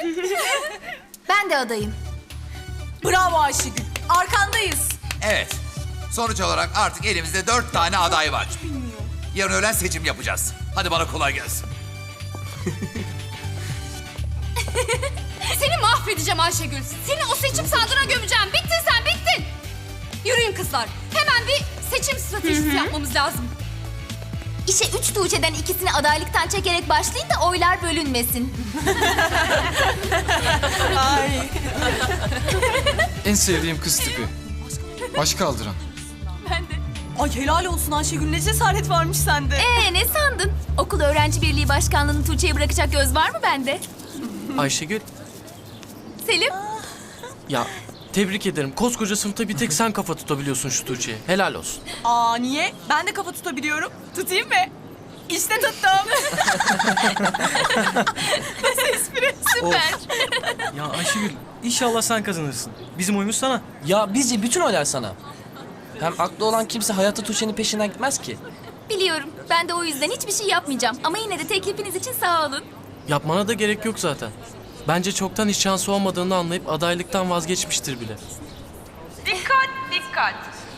Ben de adayım. Bravo Ayşegül. Arkandayız. Evet. Sonuç olarak artık elimizde dört tane aday var. Yarın öğlen seçim yapacağız. Hadi bana kolay gelsin. Seni mahvedeceğim Ayşegül. Seni o seçim sandığına gömeceğim. Bittin sen bittin. Yürüyün kızlar. Hemen bir seçim stratejisi yapmamız lazım. İşe üç Tuğçe'den ikisini adaylıktan çekerek başlayın da oylar bölünmesin. En sevdiğim kız tipi. Baş kaldıran. Ay helal olsun Ayşegül. Ne cesaret varmış sende. Ee ne sandın? Okul öğrenci birliği başkanlığını Tuğçe'ye bırakacak göz var mı bende? Ayşegül, Selim? ya tebrik ederim. Koskoca sınıfta bir tek sen kafa tutabiliyorsun şu Tuğçe'ye. Helal olsun. Aa niye? Ben de kafa tutabiliyorum. Tutayım mı? İşte tuttum. Süper. Ya Ayşegül inşallah sen kazanırsın. Bizim oyumuz sana. Ya bizce bütün oylar sana. Hem aklı olan kimse hayatta Tuğçe'nin peşinden gitmez ki. Biliyorum. Ben de o yüzden hiçbir şey yapmayacağım. Ama yine de teklifiniz için sağ olun. Yapmana da gerek yok zaten. Bence çoktan hiç şansı olmadığını anlayıp adaylıktan vazgeçmiştir bile. Dikkat dikkat.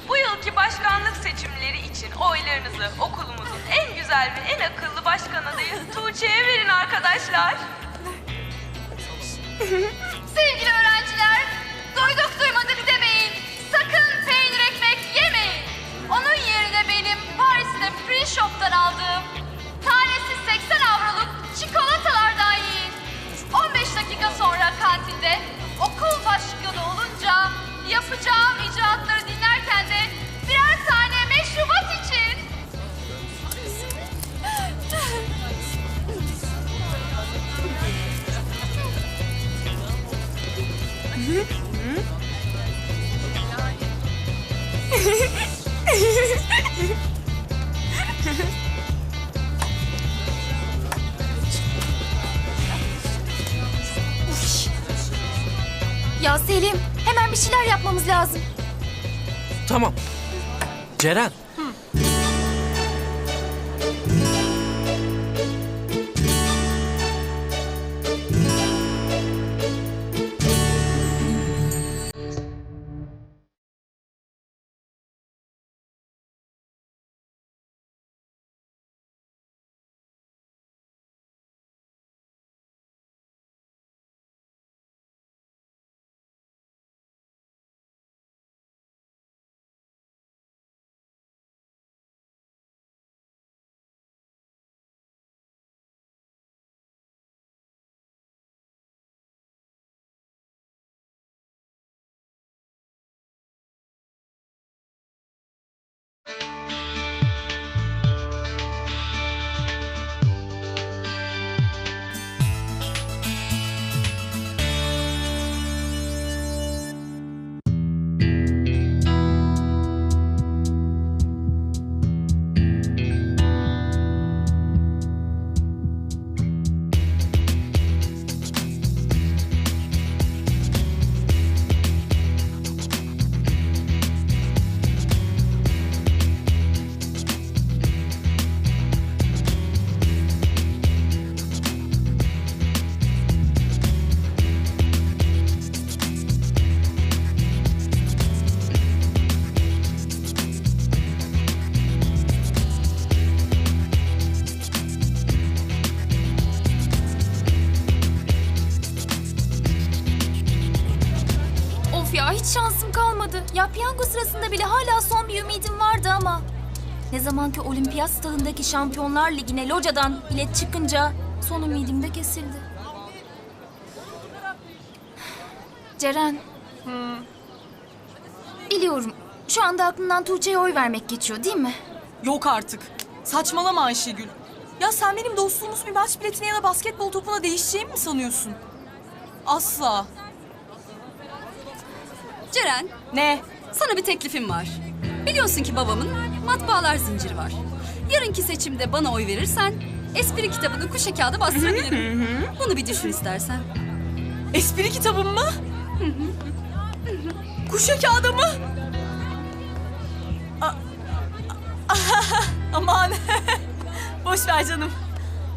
Bu yılki başkanlık seçimleri için oylarınızı okulumuzun en güzel ve en akıllı başkan adayı Tuğçe'ye verin arkadaşlar. Sevgili öğrenciler, duyduk duymadık demeyin. Sakın peynir ekmek yemeyin. Onun yerine benim Paris'te Free Shop'tan aldığım tanesi 80 yapacağım icraatları Ya Selim, hemen bir şeyler yapmamız lazım. Tamam. Ceren. Ya piyango sırasında bile hala son bir ümidim vardı ama. Ne zamanki olimpiyat stadındaki Şampiyonlar Ligi'ne locadan bilet çıkınca son ümidim de kesildi. Ceren. Biliyorum. Şu anda aklından Tuğçe'ye oy vermek geçiyor değil mi? Yok artık. Saçmalama Ayşegül. Ya sen benim dostluğumuz bir maç biletine ya da basketbol topuna değişeceğimi mi sanıyorsun? Asla. Ceren, Ne? Sana bir teklifim var. Biliyorsun ki babamın matbaalar zinciri var. Yarınki seçimde bana oy verirsen espri kitabını kuşa kağıda bastırabilirim. Bunu bir düşün istersen. Espri kitabım mı? Kuşa kağıdı mı? A- Aman. Boş ver canım.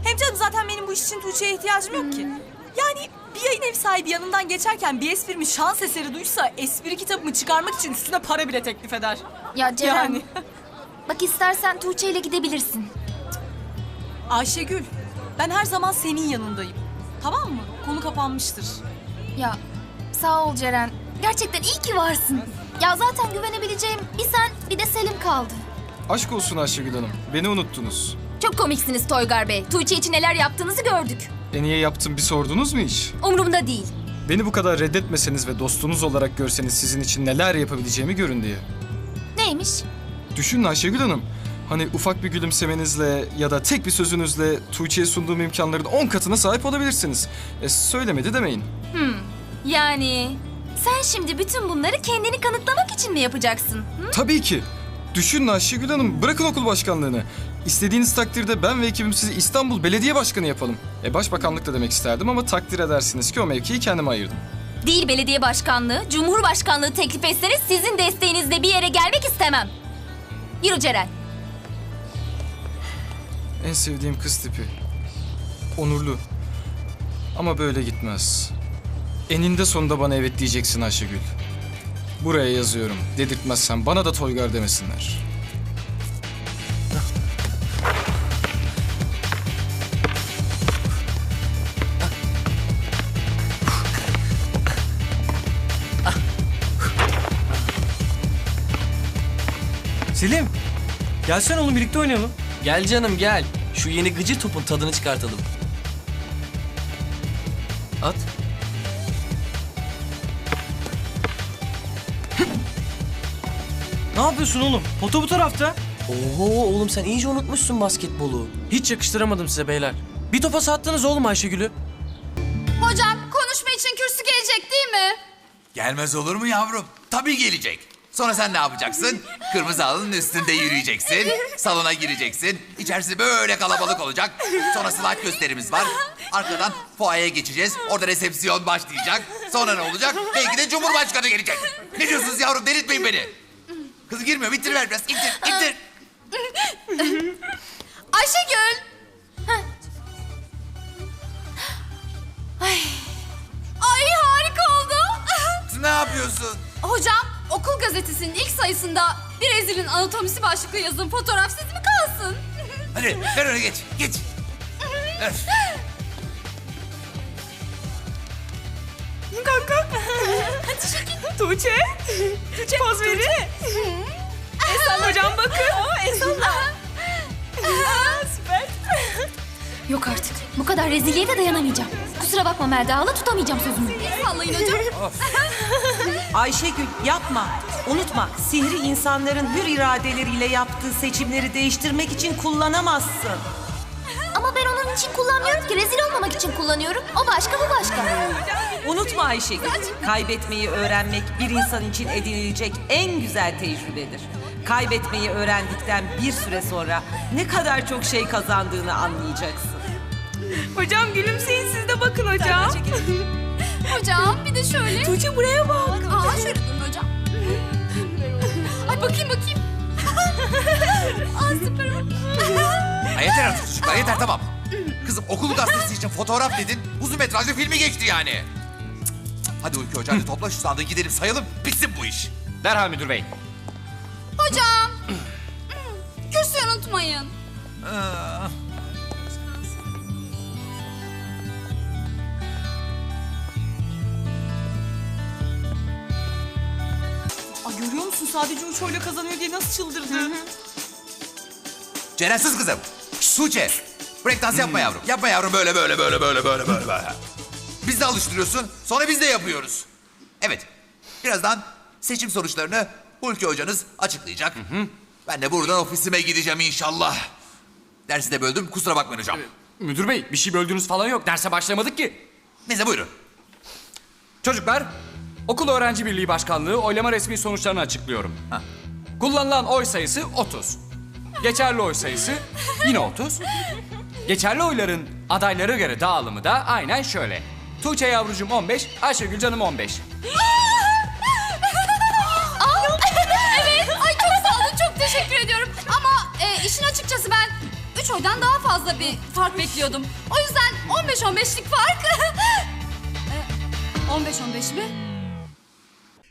Hem canım zaten benim bu iş için Tuğçe'ye ihtiyacım yok ki. Yani bir yayın ev sahibi yanından geçerken bir esprimi şans eseri duysa espri kitabımı çıkarmak için üstüne para bile teklif eder. Ya Ceren, Yani. bak istersen Tuğçe ile gidebilirsin. Ayşegül, ben her zaman senin yanındayım. Tamam mı? Konu kapanmıştır. Ya sağ ol Ceren. Gerçekten iyi ki varsın. Ya zaten güvenebileceğim bir sen bir de Selim kaldı. Aşk olsun Ayşegül Hanım. Beni unuttunuz. Çok komiksiniz Toygar Bey. Tuğçe için neler yaptığınızı gördük. E niye yaptım bir sordunuz mu hiç? Umurumda değil. Beni bu kadar reddetmeseniz ve dostunuz olarak görseniz sizin için neler yapabileceğimi görün diye. Neymiş? Düşünün Ayşegül Hanım. Hani ufak bir gülümsemenizle ya da tek bir sözünüzle Tuğçe'ye sunduğum imkanların 10 katına sahip olabilirsiniz. E söylemedi demeyin. Yani sen şimdi bütün bunları kendini kanıtlamak için mi yapacaksın? Hı? Tabii ki. Düşünün Ayşegül Hanım, bırakın okul başkanlığını. İstediğiniz takdirde ben ve ekibim sizi İstanbul Belediye Başkanı yapalım. E başbakanlık da demek isterdim ama takdir edersiniz ki o mevkiyi kendime ayırdım. Değil belediye başkanlığı, cumhurbaşkanlığı teklif etseniz sizin desteğinizle bir yere gelmek istemem. Yürü Ceren. En sevdiğim kız tipi. Onurlu. Ama böyle gitmez. Eninde sonunda bana evet diyeceksin Ayşegül. Buraya yazıyorum. Dedirtmezsen bana da Toygar demesinler. Selim. Gelsene oğlum birlikte oynayalım. Gel canım gel. Şu yeni gıcır topun tadını çıkartalım. Ne yapıyorsun oğlum? Foto bu tarafta. Oho oğlum sen iyice unutmuşsun basketbolu. Hiç yakıştıramadım size beyler. Bir topa sattınız oğlum Ayşegül'ü. Hocam konuşma için kürsü gelecek değil mi? Gelmez olur mu yavrum? Tabii gelecek. Sonra sen ne yapacaksın? Kırmızı halının üstünde yürüyeceksin. Salona gireceksin. İçerisi böyle kalabalık olacak. Sonra slide gösterimiz var. Arkadan fuayeye geçeceğiz. Orada resepsiyon başlayacak. Sonra ne olacak? Belki de Cumhurbaşkanı gelecek. Ne diyorsunuz yavrum? Delirtmeyin beni. Kız girmiyor. Bitiriver biraz. İttir, ittir. Ayşegül. Ay. Ay harika oldu. Kız ne yapıyorsun? Hocam okul gazetesinin ilk sayısında bir rezilin anatomisi başlıklı yazın fotoğraf siz mi kalsın? Hadi ver öne geç. Geç. Öf. Tuğçe. Tuğçe poz verin. Esen hocam bakın. Esen Süper. Yok artık. Bu kadar rezilliğe de dayanamayacağım. Kusura bakma Melda hala tutamayacağım sözümü. Sallayın hocam. Ayşegül yapma. Unutma sihri insanların hür iradeleriyle yaptığı seçimleri değiştirmek için kullanamazsın. Ama ben onun için kullanmıyorum ki. Rezil olmamak için kullanıyorum. O başka bu başka. Unutma Ayşegül. Kaybetmeyi öğrenmek bir insan için edinilecek en güzel tecrübedir. Kaybetmeyi öğrendikten bir süre sonra ne kadar çok şey kazandığını anlayacaksın. Hocam gülümseyin siz de bakın hocam. hocam bir de şöyle. Tuğçe buraya bak. Aa şöyle durun hocam. Ay bakayım bakayım. Aa süper. Ha, yeter artık çocuklar. Yeter tamam. Kızım okul gazetesi için fotoğraf dedin. Uzun metrajlı filmi geçti yani. Cık, cık. Hadi Uyku Hoca hadi topla şu sandığı gidelim sayalım. Bitsin bu iş. Derhal müdür bey. Hocam. Kürsüyü unutmayın. Ay görüyor musun sadece üç oyla kazanıyor diye nasıl çıldırdı. Ceren sus kızım. Tuğçe. Breakdance yapma yavrum. Yapma yavrum böyle böyle böyle böyle böyle böyle böyle. Biz de alıştırıyorsun. Sonra biz de yapıyoruz. Evet. Birazdan seçim sonuçlarını Hulki hocanız açıklayacak. Ben de buradan ofisime gideceğim inşallah. Dersi de böldüm. Kusura bakmayın hocam. Müdür bey bir şey böldüğünüz falan yok. Derse başlamadık ki. Neyse buyurun. Çocuklar, Okul Öğrenci Birliği Başkanlığı oylama resmi sonuçlarını açıklıyorum. Kullanılan oy sayısı 30. Geçerli oy sayısı yine 30. Geçerli oyların adaylara göre dağılımı da aynen şöyle. Tuğçe yavrucum 15, Ayşegül canım 15. evet. Ay çok sağ. Çok teşekkür ediyorum. Ama e, işin açıkçası ben 3 oydan daha fazla bir fark bekliyordum. O yüzden 15-15'lik fark. 15-15 mi?